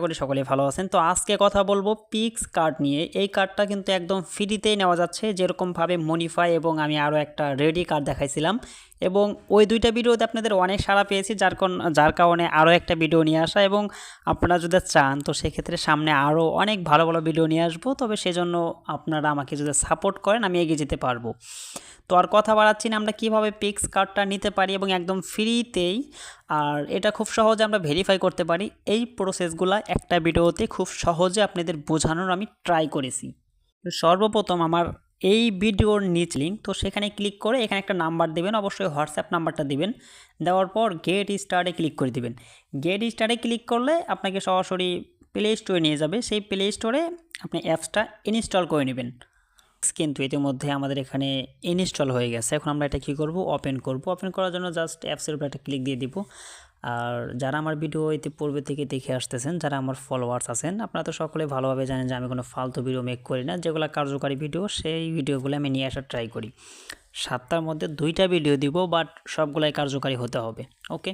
করি সকলেই ভালো আছেন। তো আজকে কথা বলব পিক্স কার্ড নিয়ে। এই কার্ডটা কিন্তু একদম ফ্রিতেই নেওয়া যাচ্ছে। যেরকমভাবে মনিফাই এবং আমি আরও একটা রেডি কার্ড দেখাইছিলাম। এবং ওই দুইটা ভিডিওতে আপনাদের অনেক সাড়া পেয়েছি, যার যার কারণে আরও একটা ভিডিও নিয়ে আসা এবং আপনারা যদি চান, তো সেক্ষেত্রে সামনে আরও অনেক ভালো ভালো ভিডিও নিয়ে আসব। তবে সেজন্য আপনারা আমাকে যদি সাপোর্ট করেন, আমি এগিয়ে যেতে পারব। তো আর কথা বাড়াচ্ছি না, আমরা কীভাবে পিক্স কার্ডটা নিতে পারি এবং একদম ফ্রিতেই, আর এটা খুব সহজে আমরা ভেরিফাই করতে পারি। এই প্রসেসগুলো একটা ভিডিওতে খুব সহজে আপনাদের বোঝানোর আমি ট্রাই করেছি। সর্বপ্রথম আমার এই ভিডিওর নিচ লিঙ্ক তো সেখানে ক্লিক করে এখানে একটা নাম্বার দেবেন, অবশ্যই হোয়াটসঅ্যাপ নাম্বারটা দিবেন। দেওয়ার পর গেট স্টার্টে ক্লিক করে দিবেন। গেট স্টার্টে ক্লিক করলে আপনাকে সরাসরি প্লে স্টোরে নিয়ে যাবে। সেই প্লে স্টোরে আপনি অ্যাপসটা ইনস্টল করে নেবেন। কিন্তু ইতিমধ্যে আমাদের এখানে ইনস্টল হয়ে গেছে। এখন আমরা এটা কী করব? ওপেন করব। ওপেন করার জন্য জাস্ট অ্যাপসের উপর একটা ক্লিক দিয়ে দিব। আর যারা আমার ভিডিও ইতিপূর্বে থেকে দেখে আসতেছেন, যারা আমার ফলোয়ার্স আছেন, আপনারা তো সকলে ভালোভাবে জানেন যে আমি কোনো ফালতু ভিডিও মেক করি না। যেগুলো কার্যকারী ভিডিও সেই ভিডিওগুলো আমি নিয়ে আসার ট্রাই করি। সাতটার মধ্যে দুইটা ভিডিও দিব বাট সবগুলাই কার্যকারী হতে হবে ওকে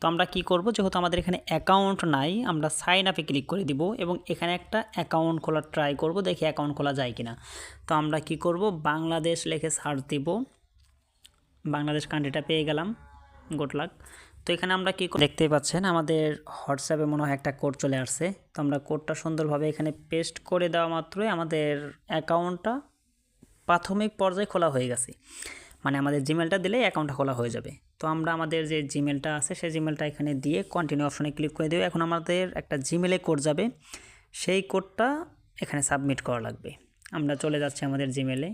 তো আমরা কি করব? যেহেতু আমাদের এখানে অ্যাকাউন্ট নাই, আমরা সাইন আপে ক্লিক করে দিব এবং এখানে একটা অ্যাকাউন্ট খোলার ট্রাই করব, দেখি অ্যাকাউন্ট খোলা যায় কিনা। তো আমরা কি করব? বাংলাদেশ লেখে সার্চ দিব। বাংলাদেশ কান্ট্রিটা পেয়ে গেলাম গুড লাক তো এখানে আমরা কি দেখতেই পাচ্ছেন, আমাদের হোয়াটসঅ্যাপে মনে হয় একটা কোড চলে আসছে। তো আমরা কোডটা সুন্দরভাবে এখানে পেস্ট করে দেওয়া মাত্রই আমাদের অ্যাকাউন্টটা প্রাথমিক পর্যায়ে খোলা হয়ে গেছে। মানে আমাদের জিমেলটা দিলেই অ্যাকাউন্টটা খোলা হয়ে যাবে। তো আমরা আমাদের যে জিমেলটা আছে, সেই জিমেলটা এখানে দিয়ে কন্টিনিউ অপশনে ক্লিক করে দেবো। এখন আমাদের একটা জিমেলে কোড যাবে। সেই কোডটা এখানে সাবমিট করা লাগবে। আমরা চলে যাচ্ছি আমাদের জিমেলে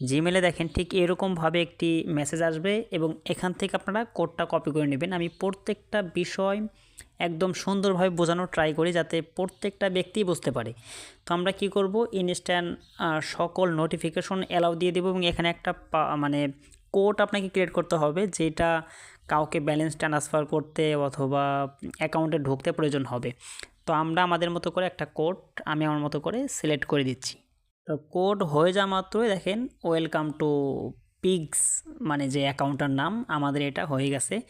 জিমেলে দেখেন ঠিক এরকমভাবে একটি মেসেজ আসবে এবং এখান থেকে আপনারা কোডটা কপি করে নেবেন। আমি প্রত্যেকটা বিষয় একদম সুন্দরভাবে বোঝানোর ট্রাই করি যাতে প্রত্যেকটা ব্যক্তি বুঝতে পারে। তো আমরা কি করব? ইনস্ট্যান্ট সকল নোটিফিকেশন অ্যালাউ দিয়ে দেবো এবং এখানে একটা মানে কোড আপনাকে ক্রিয়েট করতে হবে যেটা কাউকে ব্যালেন্স ট্রান্সফার করতে অথবা অ্যাকাউন্টে ঢুকতে প্রয়োজন হবে। তো আমরা আমাদের মতো করে একটা কোড আমি আমার মতো করে সিলেক্ট করে দিচ্ছি। তো কোড হয়ে যাওয়া মাত্রই দেখেন ওয়েলকাম টু পিগস মানে যে অ্যাকাউন্টটার নাম, আমাদের এটা হয়ে গেছে।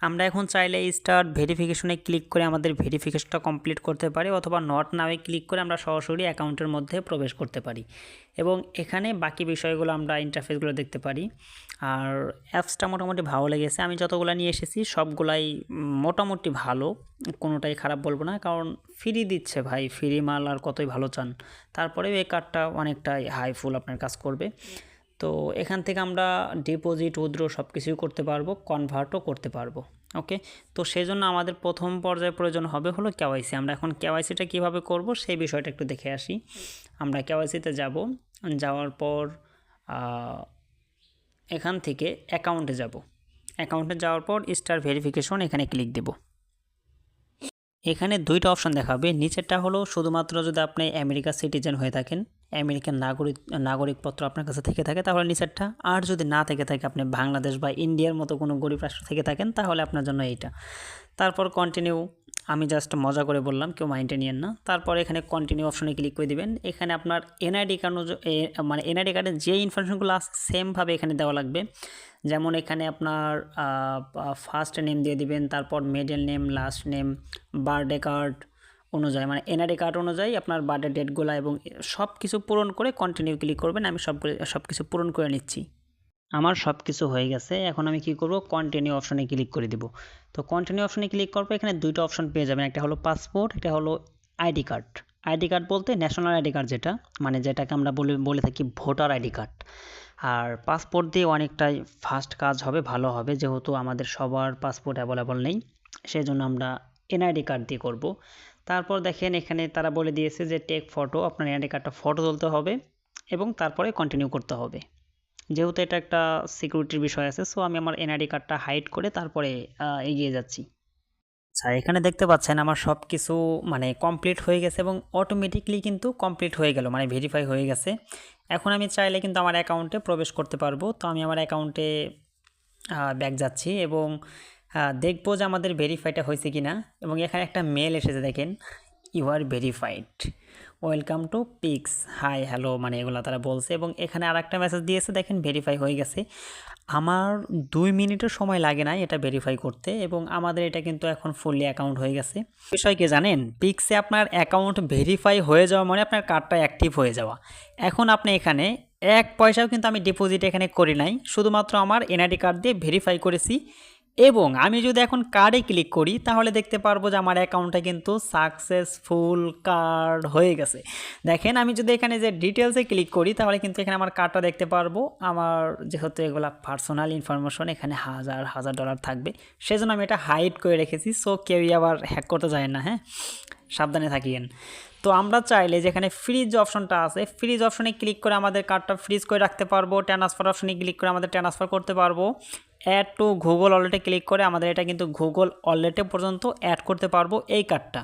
আমরা এখন চাইলে স্টার্ট ভেরিফিকেশনে ক্লিক করে আমাদের ভেরিফিকেশনটা কমপ্লিট করতে পারি, অথবা নট নামে ক্লিক করে আমরা সরাসরি অ্যাকাউন্টের মধ্যে প্রবেশ করতে পারি। এবং এখানে বাকি বিষয়গুলো আমরা ইন্টারফেসগুলো দেখতে পারি। আর অ্যাপসটা মোটামুটি ভালো লেগেছে। আমি যতগুলো নিয়ে এসেছি, সবগুলাই মোটামুটি ভালো, কোনোটাই খারাপ বলব না। কারণ ফ্রি দিচ্ছে ভাই ফ্রি মাল আর কতই ভালো চান। তারপরেও এই কার্ডটা অনেকটাই হাইফুল আপনার কাজ করবে। তো এখান থেকে আমরা ডিপোজিট উদ্র সব কিছুই করতে পারব কনভার্টও করতে পারব ওকে তো সেই জন্য আমাদের প্রথম পর্যায়ে প্রয়োজন হবে হলো কেওয়াইসি আমরা এখন কেওয়াইসিটা কীভাবে করব সেই বিষয়টা একটু দেখে আসি। আমরা কেওয়াইসিতে যাব, যাওয়ার পর এখান থেকে অ্যাকাউন্টে যাব। অ্যাকাউন্টে যাওয়ার পর স্টার ভেরিফিকেশন এখানে ক্লিক দেব। এখানে দুইটা অপশন দেখাবে। নিচেরটা হলো শুধুমাত্র যদি আপনি আমেরিকা সিটিজেন হয়ে থাকেন আমেরিকান নাগরিক, নাগরিকপত্র আপনার কাছে থেকে থাকে, তাহলে নিচেরটা আর যদি না থেকে থাকে, আপনি বাংলাদেশ বা ইন্ডিয়ার মতো কোনো গরিব রাষ্ট্র থেকে থাকেন, তাহলে আপনার জন্য এইটা। তারপর কন্টিনিউ আমি জাস্ট মজা করে বললাম, কেউ মাইন্ডে নিয়েন না। তারপর এখানে কন্টিনিউ অপশনে ক্লিক করে দিবেন। এখানে আপনার এনআইডি কার্ড মানে এনআইডি কার্ডের যে ইনফরমেশনগুলো আছে সেমভাবে এখানে দেওয়া লাগবে। যেমন এখানে আপনার ফার্স্ট নেম দিয়ে দিবেন, তারপর middle name last name birthday card অনুযায়ী মানে এনআরডি কার্ড অনুযায়ী আপনার বার্থডে ডেটগুলো এবং সব কিছু পূরণ করে কন্টিনিউ ক্লিক করবেন, আমি সব সব কিছু পূরণ করে নিচ্ছি। আমার সব কিছু হয়ে গেছে, এখন আমি কি করব? কন্টিনিউ অপশনে ক্লিক করে দিব। তো কন্টিনিউ অপশনে ক্লিক করব এখানে দুইটা অপশন পেয়ে যাবেন, একটা হলো পাসপোর্ট এটা হলো আইডি কার্ড আইডি কার্ড বলতে ন্যাশনাল আইডি কার্ড যেটা মানে যেটাকে আমরা বলে বলে থাকি ভোটার আইডি কার্ড আর পাসপোর্ট দিয়ে অনেকটাই ফাস্ট কাজ হবে, ভালো হবে, যেহেতু আমাদের সবার পাসপোর্ট অ্যাভেলেবল নেই সেই জন্য আমরা এনআইডি কার্ড দিয়ে করব। তারপর দেখেন এখানে তারা বলে দিয়েছে যে টেক ফটো আপনার এনআইডি কার্ডটা ফটো তুলতে হবে এবং তারপরে কন্টিনিউ করতে হবে। যেহেতু এটা একটা সিকিউরিটির বিষয় আছে সো আমি আমার এনআইডি কার্ডটা হাইড করে তারপরে এগিয়ে যাচ্ছি। আচ্ছা এখানে দেখতে পাচ্ছেন আমার সব কিছু মানে কমপ্লিট হয়ে গেছে এবং অটোমেটিকলি কিন্তু কমপ্লিট হয়ে গেল মানে ভেরিফাই হয়ে গেছে। এখন আমি চাইলে কিন্তু আমার অ্যাকাউন্টে প্রবেশ করতে পারব। তো আমি আমার অ্যাকাউন্টে ব্যাক যাচ্ছি এবং দেখব যে আমাদের ভেরিফাইটা হয়েছে কি না এবং এখানে একটা মেল এসেছে, দেখেন you are verified welcome to Pix hi hello মানে এগুলো তারা বলছে। এবং এখানে আর একটা মেসেজ দিয়েছে, দেখেন ভেরিফাই হয়ে গেছে। আমার দুই মিনিটের সময় লাগে না এটা ভেরিফাই করতে, এবং আমাদের এটা কিন্তু এখন ফুললি অ্যাকাউন্ট হয়ে গেছে। বিষয় কি জানেন? পিক্সে আপনার অ্যাকাউন্ট ভেরিফাই হয়ে যাওয়া মানে আপনার কার্ডটা অ্যাক্টিভ হয়ে যাওয়া। এখন আপনি এখানে এক পয়সাও কিন্তু আমি ডিপোজিট এখানে করি নাই। শুধুমাত্র আমার এনআইডি কার্ড দিয়ে ভেরিফাই করেছি। এবং আমি যদি এখন কার্ডে ক্লিক করি, তাহলে দেখতে পারব যে আমার অ্যাকাউন্টটা কিন্তু সাকসেসফুল কার্ড হয়ে গেছে। দেখেন, আমি যদি এখানে যে ডিটেলসে ক্লিক করি, তাহলে কিন্তু এখানে আমার কার্ডটা দেখতে পারব। আমার যেহেতু এগুলো পার্সোনাল ইনফরমেশন এখানে হাজার হাজার ডলার থাকবে। সেজন্য আমি এটা হাইড করে রেখেছি সো কেউই আবার হ্যাক করতে যায় না হ্যাঁ? সাবধানে থাকিয়েন। তো আমরা চাইলে যেখানে ফ্রিজ অপশনটা আছে ফ্রিজ অপশনে ক্লিক করে আমাদের কার্ডটা ফ্রিজ করে রাখতে পারব। ট্রান্সফার অপশনে ক্লিক করে আমাদের ট্রান্সফার করতে পারব। অ্যাড টু গুগল ওয়ালেটে ক্লিক করে আমাদের এটা কিন্তু গুগল ওয়ালেটে পর্যন্ত অ্যাড করতে পারব এই কার্ডটা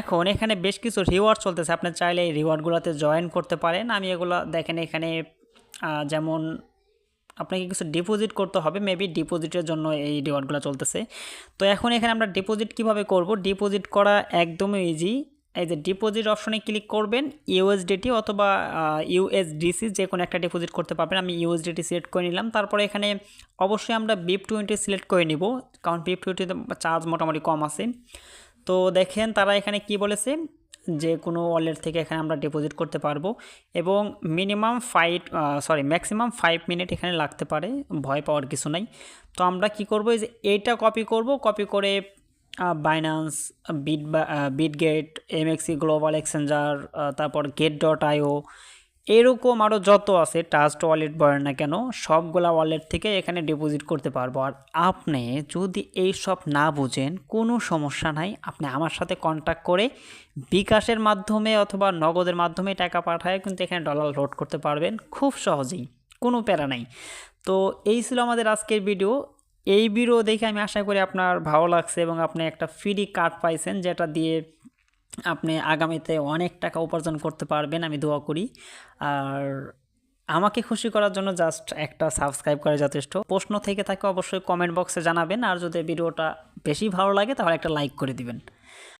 এখন এখানে বেশ কিছু রিওয়ার্ড চলতেছে, আপনি চাইলে এই রিওয়ার্ডগুলোতে জয়েন করতে পারেন। আমি এগুলো দেখেন এখানে যেমন আপনাকে কিছু ডিপোজিট করতে হবে মেবি ডিপোজিটের জন্য এই রিওয়ার্ডগুলো চলতেছে। তো এখন এখানে আমরা ডিপোজিট কীভাবে করব? ডিপোজিট করা একদমই ইজি এই যে ডিপোজিট অপশনে ক্লিক করবেন ইউএসডিটি অথবা ইউএসডিসি যে কোনো একটা ডিপোজিট করতে পারবেন। আমি ইউএসডিটি সিলেক্ট করে নিলাম। তারপরে এখানে অবশ্যই আমরা বিপ টোয়েন্টি সিলেক্ট করে নিব, কারণ বিপ টোয়েন্টিতে চার্জ মোটামুটি কম আছে। তো দেখেন, তারা এখানে কি বলেছে? যে কোনো ওয়ালেট থেকে এখানে আমরা ডিপোজিট করতে পারব এবং minimum five sorry maximum five minute এখানে লাগতে পারে। ভয় পাওয়ার কিছু নাই। তো আমরা কি করব? এই যে এইটা কপি করব। কপি করে Binance bit Bitget MEXC global exchanger তারপর গেট ডট আইও এরকম আরও যত আছে টাস্ট ওয়ালেট বলেন না কেন, সবগুলা ওয়ালেট থেকে এখানে ডিপোজিট করতে পারব। আর আপনি যদি এই সব না বুঝেন, কোনো সমস্যা নাই, আপনি আমার সাথে কন্ট্যাক্ট করে বিকাশের মাধ্যমে অথবা নগদের মাধ্যমে টাকা পাঠায় কিন্তু এখানে ডলার লোড করতে পারবেন, খুব সহজেই, কোনো প্যারা নাই। তো এই ছিল আমাদের আজকের ভিডিও এই ভিডিও দেখে আমি আশা করি আপনার ভালো লাগছে এবং আপনি একটা ফ্রি কার্ড পাইছেন যেটা দিয়ে আপনি আগামীতে অনেক টাকা উপার্জন করতে পারবেন, আমি দোয়া করি। আর আমাকে খুশি করার জন্য জাস্ট একটা সাবস্ক্রাইব করে যথেষ্ট। প্রশ্ন থেকে থাকে অবশ্যই কমেন্ট বক্সে জানাবেন, আর যদি ভিডিওটা বেশি ভালো লাগে তাহলে একটা লাইক করে দিবেন।